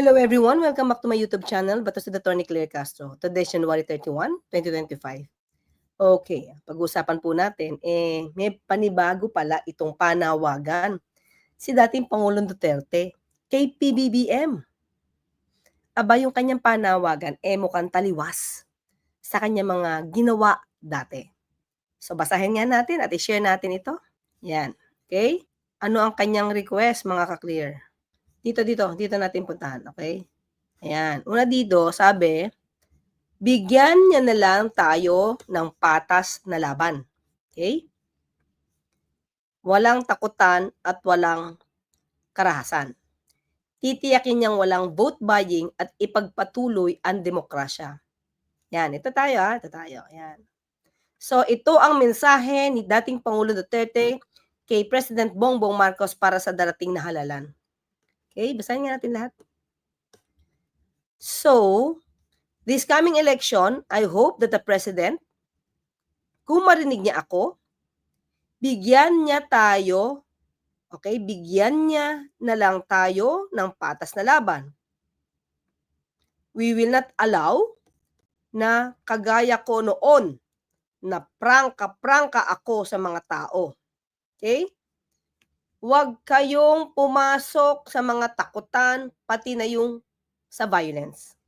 Hello everyone, welcome back to my YouTube channel, Bato si Attorney Claire Castro. Today, January 31, 2025. Okay, pag-usapan po natin, eh, may panibago pala itong panawagan si dating Pangulong Duterte kay PBBM. Aba, yung kanyang panawagan, eh, mukhang taliwas sa kanyang mga ginawa dati. So, basahin nga natin at i-share natin ito. Yan. Okay? Ano ang kanyang request, mga ka-clear? Dito, dito. Dito natin puntahan. Okay? Ayan. Una dito, sabi, bigyan niya na lang tayo ng patas na laban. Okay? Walang takutan at walang karahasan. Titiyakin niyang walang vote buying at ipagpatuloy ang demokrasya. Yan, ito tayo ha, ito tayo. Yan. So, ito ang mensahe ni dating Pangulo Duterte kay President Bongbong Marcos para sa darating na halalan. Okay, basahin nga natin lahat. So, this coming election, I hope that the President, kung marinig niya ako, bigyan niya tayo, okay, bigyan niya na lang tayo ng patas na laban. We will not allow na kagaya ko noon na prangka-prangka ako sa mga tao. Okay? Huwag kayong pumasok sa mga takutan, pati na yung sa violence.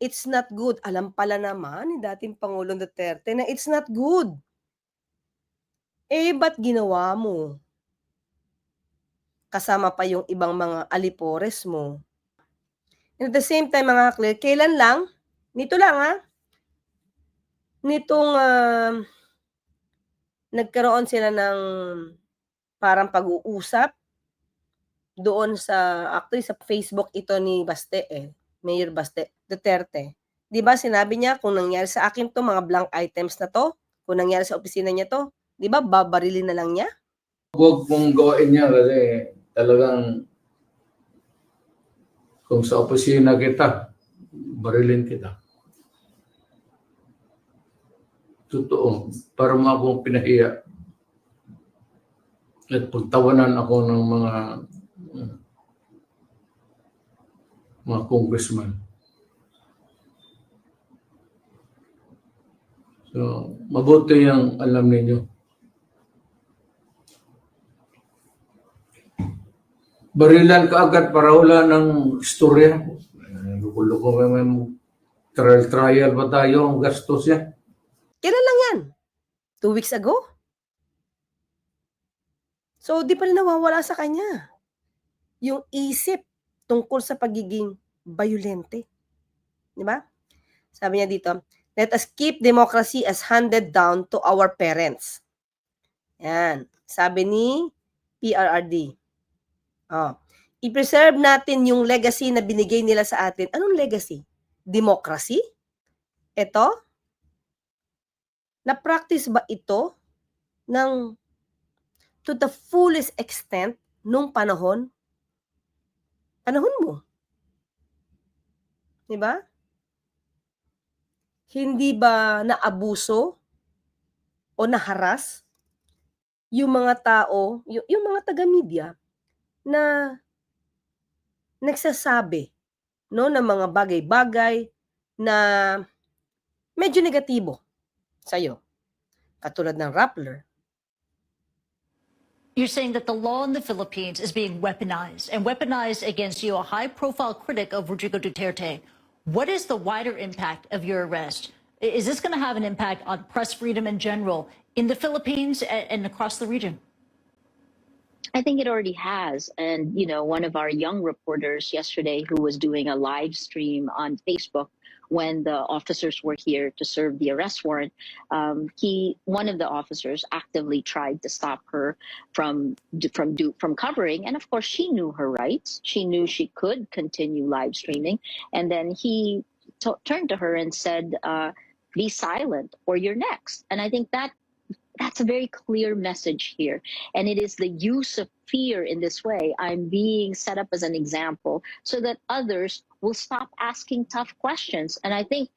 It's not good. Alam pala naman ni dating Pangulong Duterte na it's not good. Eh, ba't ginawa mo? Kasama pa yung ibang mga alipores mo. And at the same time, mga clear, kailan lang? Nito lang ha? Nitong uh, nagkaroon sila ng parang pag-uusap doon sa actually sa Facebook ito ni Baste eh, Mayor Baste Duterte. 'Di ba sinabi niya kung nangyari sa akin to mga blank items na to, kung nangyari sa opisina niya to, 'di ba babarilin na lang niya? Huwag mong gawain niya kasi talagang kung sa opisina kita, barilin kita. Totoo, para mo akong pinahiya. At pagtawanan ako ng mga mga congressman. So, mabuti yung alam ninyo. Barilan ka agad para wala ng istorya. Luko-luko may trial-trial ba tayo ang gastos yan? Kailan lang yan? Two weeks ago? So, di pa rin nawawala sa kanya. Yung isip tungkol sa pagiging violente. Di ba? Sabi niya dito, let us keep democracy as handed down to our parents. Yan. Sabi ni PRRD. Oh. I-preserve natin yung legacy na binigay nila sa atin. Anong legacy? Democracy? Ito? Na-practice ba ito ng to the fullest extent nung panahon? Panahon mo. Di ba? Hindi ba naabuso o naharas yung mga tao, yung, yung mga taga-media na nagsasabi no ng mga bagay-bagay na medyo negatibo sa'yo. Katulad ng Rappler. You're saying that the law in the Philippines is being weaponized and weaponized against you, a high profile critic of Rodrigo Duterte. What is the wider impact of your arrest? Is this going to have an impact on press freedom in general in the Philippines and across the region? I think it already has. And, you know, one of our young reporters yesterday who was doing a live stream on Facebook when the officers were here to serve the arrest warrant, um, he, one of the officers actively tried to stop her from, from, do, from covering. And of course, she knew her rights. She knew she could continue live streaming. And then he t- turned to her and said, uh, be silent or you're next. And I think that that's a very clear message here. And it is the use of fear in this way. I'm being set up as an example so that others will stop asking tough questions. And I think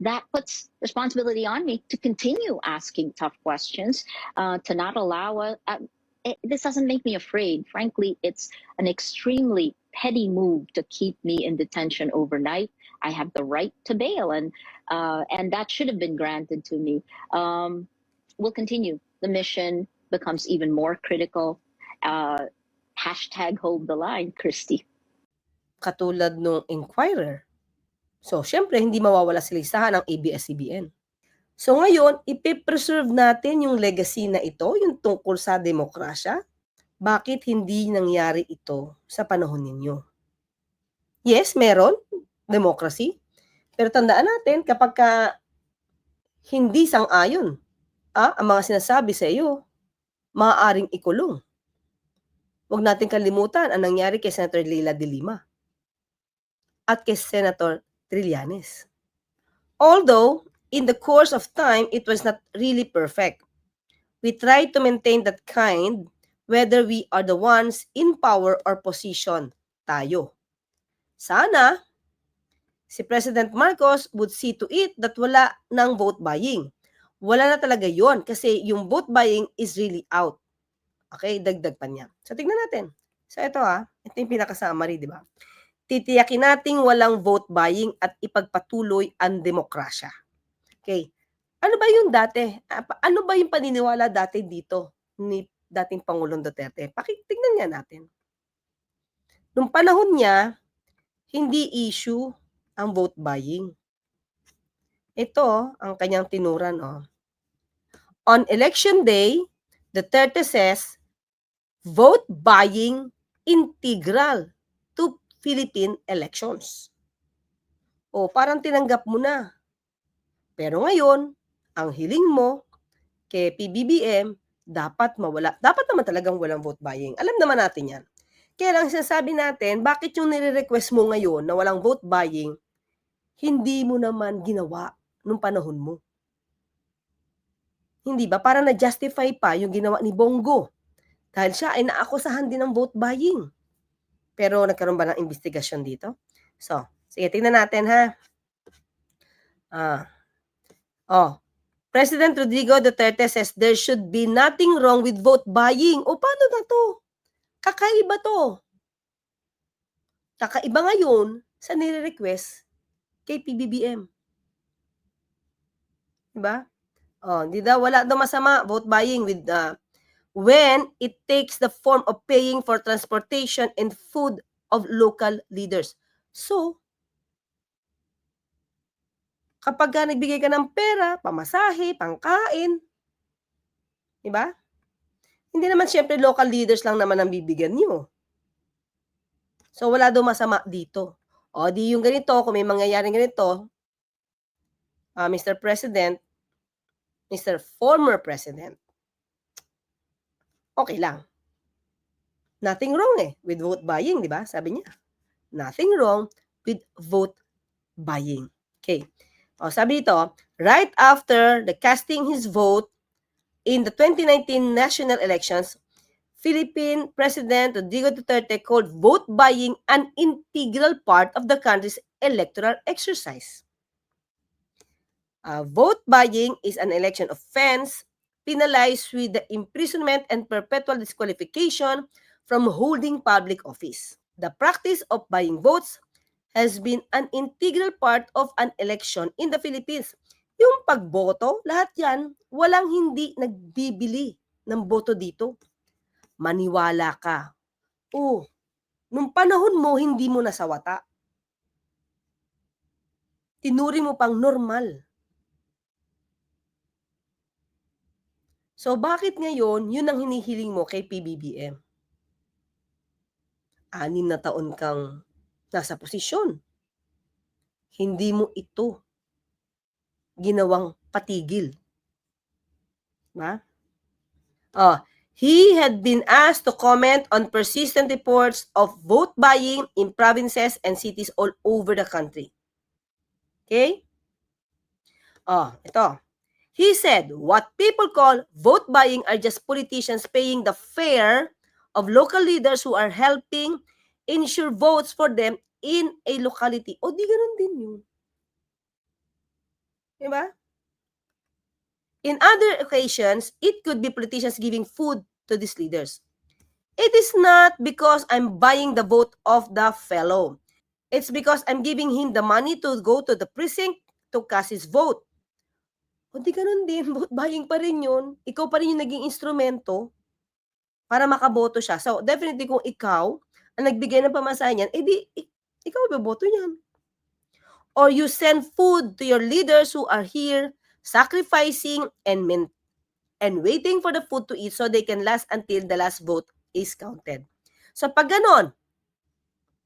that puts responsibility on me to continue asking tough questions, uh, to not allow a, a it, this doesn't make me afraid. Frankly, it's an extremely petty move to keep me in detention overnight. I have the right to bail, and uh, and that should have been granted to me. Um, we'll continue. The mission becomes even more critical. Uh, hashtag hold the line, Christy. katulad nung Inquirer. So, syempre, hindi mawawala sa listahan ng ABS-CBN. So, ngayon, ipipreserve natin yung legacy na ito, yung tungkol sa demokrasya. Bakit hindi nangyari ito sa panahon ninyo? Yes, meron, democracy. Pero tandaan natin, kapag ka hindi sang-ayon ah, ang mga sinasabi sa iyo, maaaring ikulong. Huwag natin kalimutan ang nangyari kay Senator Leila de Lima at kay Senator Trillanes. Although, in the course of time, it was not really perfect. We try to maintain that kind whether we are the ones in power or position tayo. Sana, si President Marcos would see to it that wala ng vote buying. Wala na talaga yon kasi yung vote buying is really out. Okay, dagdag pa niya. So, tignan natin. So, ito ha, ito yung pinaka-summary, di ba? titiyakin nating walang vote buying at ipagpatuloy ang demokrasya. Okay. Ano ba yung dati? Ah, Ano ba yung paniniwala dati dito ni dating Pangulong Duterte? Pakitignan nga natin. Nung panahon niya, hindi issue ang vote buying. Ito ang kanyang tinuran. Oh. On election day, Duterte says, vote buying integral to Philippine elections. O parang tinanggap mo na. Pero ngayon, ang hiling mo kay PBBM, dapat mawala. Dapat naman talagang walang vote buying. Alam naman natin yan. Kaya lang sinasabi natin, bakit yung nire-request mo ngayon na walang vote buying, hindi mo naman ginawa nung panahon mo. Hindi ba? Para na-justify pa yung ginawa ni Bongo. Dahil siya ay naakusahan din ng vote buying. Pero nagkaroon ba ng investigasyon dito? So, sige, tingnan natin ha. Ah. Oh. President Rodrigo Duterte says there should be nothing wrong with vote buying. O paano na to? Kakaiba to. Kakaiba ngayon sa nire-request kay PBBM. Diba? Oh, di daw wala daw masama vote buying with uh, when it takes the form of paying for transportation and food of local leaders. So, kapag ka nagbigay ka ng pera, pamasahe, pangkain, di ba? Hindi naman siyempre local leaders lang naman ang bibigyan niyo. So, wala daw masama dito. O, di yung ganito, kung may mangyayaring ganito, ah, Mr. President, Mr. Former President, okay lang. Nothing wrong eh with vote buying, di ba? Sabi niya. Nothing wrong with vote buying. Okay. O, sabi dito, right after the casting his vote in the 2019 national elections, Philippine President Rodrigo Duterte called vote buying an integral part of the country's electoral exercise. Uh, vote buying is an election offense penalized with the imprisonment and perpetual disqualification from holding public office. The practice of buying votes has been an integral part of an election in the Philippines. Yung pagboto, lahat yan, walang hindi nagbibili ng boto dito. Maniwala ka. Oh, nung panahon mo, hindi mo nasawata. Tinuri mo pang normal. So bakit ngayon, yun ang hinihiling mo kay PBBM? Anim na taon kang nasa posisyon. Hindi mo ito ginawang patigil. Ba? Oh, he had been asked to comment on persistent reports of vote buying in provinces and cities all over the country. Okay? Oh, ito. He said, what people call vote buying are just politicians paying the fare of local leaders who are helping ensure votes for them in a locality. O di ganun din yun. Diba? In other occasions, it could be politicians giving food to these leaders. It is not because I'm buying the vote of the fellow. It's because I'm giving him the money to go to the precinct to cast his vote. O di ganun din, vote buying pa rin yun. Ikaw pa rin yung naging instrumento para makaboto siya. So, definitely kung ikaw ang nagbigay ng pamasahe niyan, edi ik- ikaw boto niyan. Or you send food to your leaders who are here sacrificing and min- and waiting for the food to eat so they can last until the last vote is counted. So pag ganon,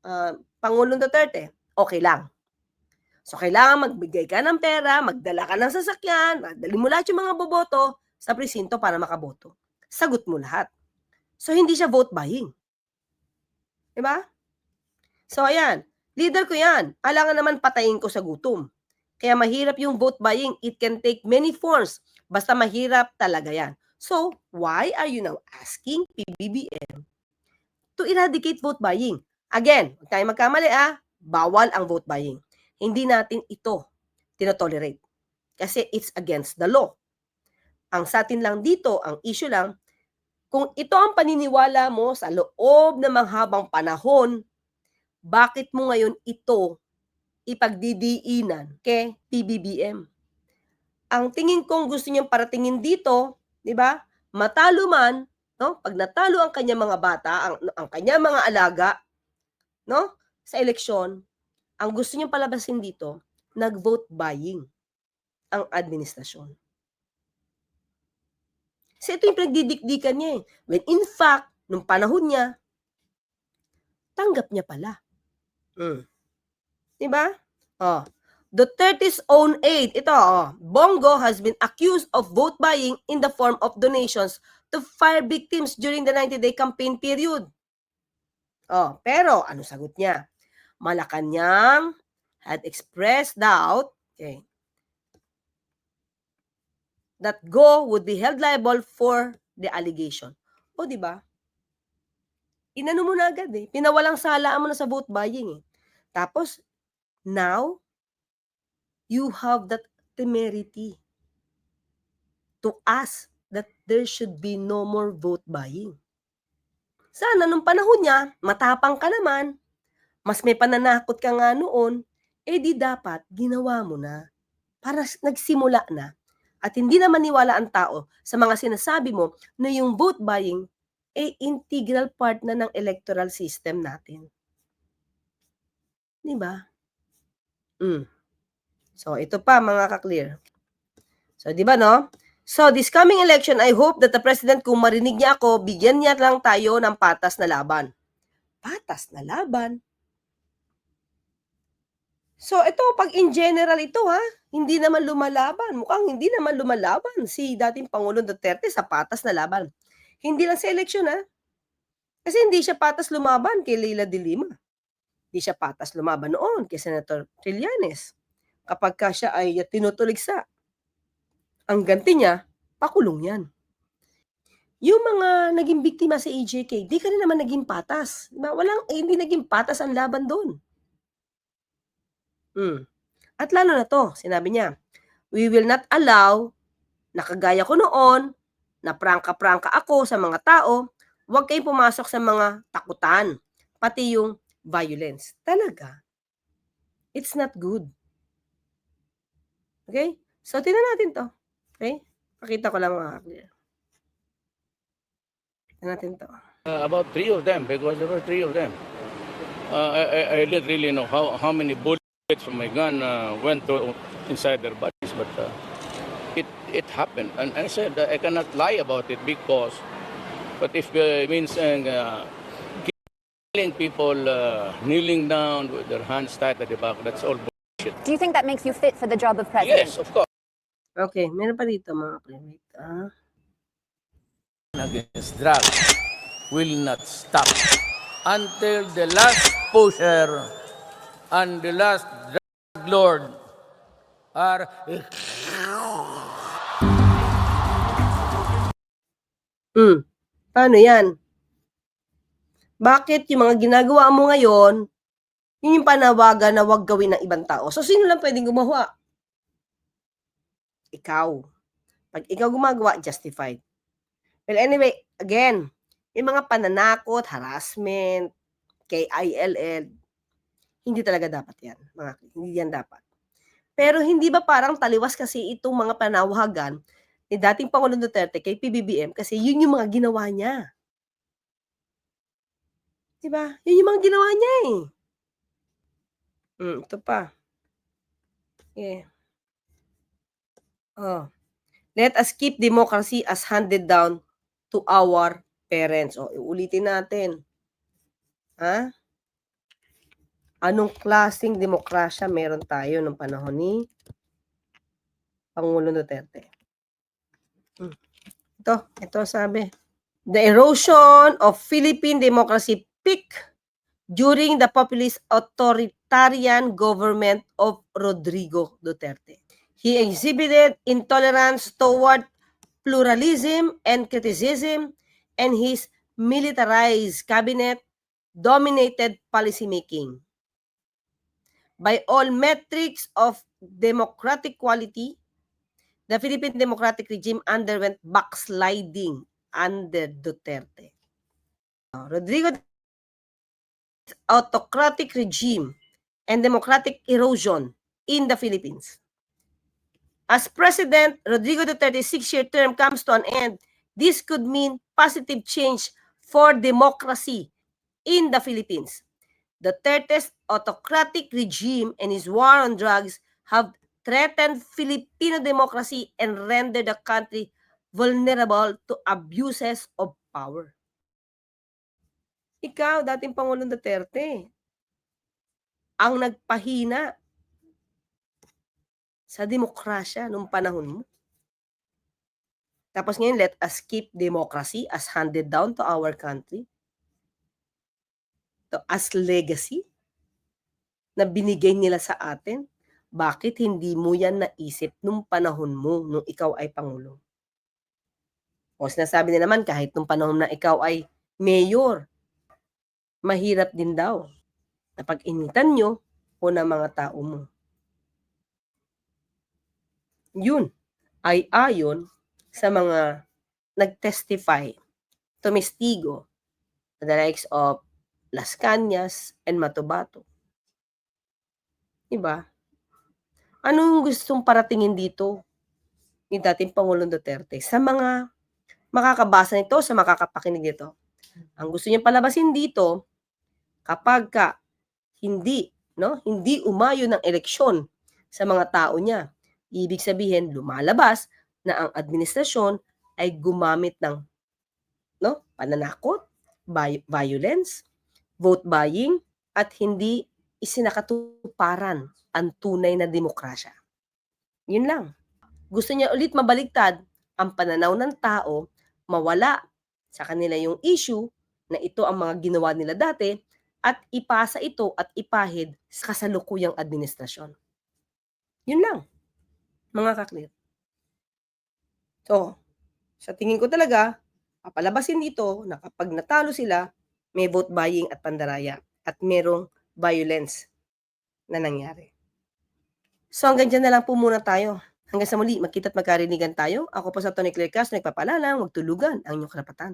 ah, Pangulong Duterte, okay lang. So kailangan magbigay ka ng pera, magdala ka ng sasakyan, magdali mo lahat yung mga boboto sa presinto para makaboto. Sagot mo lahat. So hindi siya vote buying. 'Di ba? So ayan, leader ko 'yan. Alangan naman patayin ko sa gutom. Kaya mahirap yung vote buying. It can take many forms. Basta mahirap talaga yan. So, why are you now asking PBBM to eradicate vote buying? Again, huwag tayong magkamali ah, bawal ang vote buying. Hindi natin ito tinotolerate. Kasi it's against the law. Ang sa atin lang dito, ang issue lang, kung ito ang paniniwala mo sa loob ng manghabang panahon, bakit mo ngayon ito ipagdidiinan kay PBBM? Ang tingin kong gusto niyang paratingin dito, 'di ba? Matalo man, no? Pag natalo ang kanyang mga bata, ang ang kanyang mga alaga, no? Sa eleksyon, ang gusto niyang palabasin dito, nag-vote buying ang administrasyon. Kasi ito yung pinagdidikdikan niya eh. When in fact, nung panahon niya, tanggap niya pala. Mm. Diba? Oh. Duterte's own aide, ito, oh, Bongo has been accused of vote buying in the form of donations to fire victims during the 90-day campaign period. Oh, pero ano sagot niya? Malacanang had expressed doubt, okay, that Go would be held liable for the allegation. O, di ba? Inano mo na agad eh. Pinawalang salaan mo na sa vote buying eh. Tapos, now, you have that temerity to ask that there should be no more vote buying. Sana nung panahon niya, matapang ka naman, mas may pananakot ka nga noon, eh di dapat ginawa mo na. Para nagsimula na. At hindi na maniwala ang tao sa mga sinasabi mo na yung vote buying ay integral part na ng electoral system natin. Di ba? Mm. So, ito pa mga ka-clear. So, di ba no? So, this coming election, I hope that the President, kung marinig niya ako, bigyan niya lang tayo ng patas na laban. Patas na laban? So, ito, pag in general ito ha, hindi naman lumalaban. Mukhang hindi naman lumalaban si dating Pangulong Duterte sa patas na laban. Hindi lang sa eleksyon ha. Kasi hindi siya patas lumaban kay Leila de Lima. Hindi siya patas lumaban noon kay Senator Trillanes. Kapag ka siya ay tinutuligsa, ang ganti niya, pakulong yan. Yung mga naging biktima sa AJK, di ka rin naman naging patas. Walang, eh, hindi naging patas ang laban doon. Hmm. At lalo na to, sinabi niya, we will not allow, nakagaya ko noon, na prangka-prangka ako sa mga tao, huwag kayong pumasok sa mga takutan, pati yung violence. Talaga. It's not good. Okay? So, tingnan natin to. Okay? Pakita ko lang mga. Tingnan natin to. Uh, about three of them because there were three of them. Uh, I, I, I didn't really know how, how many bullets from my gun uh, went to inside their bodies, but uh, it it happened. And I said uh, I cannot lie about it because, but if uh, it means uh, killing people uh, kneeling down with their hands tied at the back, that's all bullshit. Do you think that makes you fit for the job of president? Yes, of course. Okay, meron pa dito mga playmate. Ah. against drugs will not stop until the last pusher and the last drug lord are Hmm. Paano yan? Bakit yung mga ginagawa mo ngayon, yun yung panawagan na wag gawin ng ibang tao. So, sino lang pwedeng gumawa? Ikaw. Pag ikaw gumagawa, justified. Well, anyway, again, Yung mga pananakot, harassment, KILL, hindi talaga dapat yan. Mga, hindi yan dapat. Pero hindi ba parang taliwas kasi itong mga panawagan ni dating Pangulong Duterte kay PBBM kasi yun yung mga ginawa niya. Diba? Yun yung mga ginawa niya eh. Hmm, ito pa. Yeah. Oh. Let us keep democracy as handed down to our parents. O, ulitin natin. Ha? Anong klaseng demokrasya meron tayo nung panahon ni Pangulong Duterte? Hmm. Ito, ito sabi. The erosion of Philippine democracy peak during the populist authoritarian government of Rodrigo Duterte. He exhibited intolerance toward pluralism and criticism, and his militarized cabinet dominated policymaking. By all metrics of democratic quality, the Philippine democratic regime underwent backsliding under Duterte. Rodrigo autocratic regime and democratic erosion in the Philippines. As President, Rodrigo Duterte's six-year term comes to an end, this could mean positive change for democracy in the Philippines. Duterte's autocratic regime and his war on drugs have threatened Filipino democracy and rendered the country vulnerable to abuses of power. Ikaw, dating Pangulong Duterte, ang nagpahina sa demokrasya nung panahon mo. Tapos ngayon, let us keep democracy as handed down to our country. To as legacy na binigay nila sa atin. Bakit hindi mo yan naisip nung panahon mo nung ikaw ay Pangulo? O sinasabi na naman kahit nung panahon na ikaw ay mayor, mahirap din daw na pag-initan nyo o ng mga tao mo. Yun ay ayon sa mga nag-testify, tumestigo, the likes of Las Cañas and Matubato. Diba? Anong gustong paratingin dito ni dating Pangulong Duterte sa mga makakabasa nito, sa makakapakinig nito? Ang gusto niya palabasin dito, kapag ka hindi, no, hindi umayo ng eleksyon sa mga tao niya, ibig sabihin lumalabas na ang administrasyon ay gumamit ng no, pananakot, vi- violence, vote buying at hindi isinakatuparan ang tunay na demokrasya. Yun lang. Gusto niya ulit mabaligtad ang pananaw ng tao, mawala sa kanila yung issue na ito ang mga ginawa nila dati at ipasa ito at ipahid sa kasalukuyang administrasyon. Yun lang, mga kaklir. So, sa tingin ko talaga, papalabasin dito na kapag natalo sila, may vote buying at pandaraya at merong violence na nangyari. So hanggang dyan na lang po muna tayo. Hanggang sa muli, magkita't magkarinigan tayo. Ako po sa Tony Claire Castro, nagpapalala, huwag tulugan ang inyong karapatan.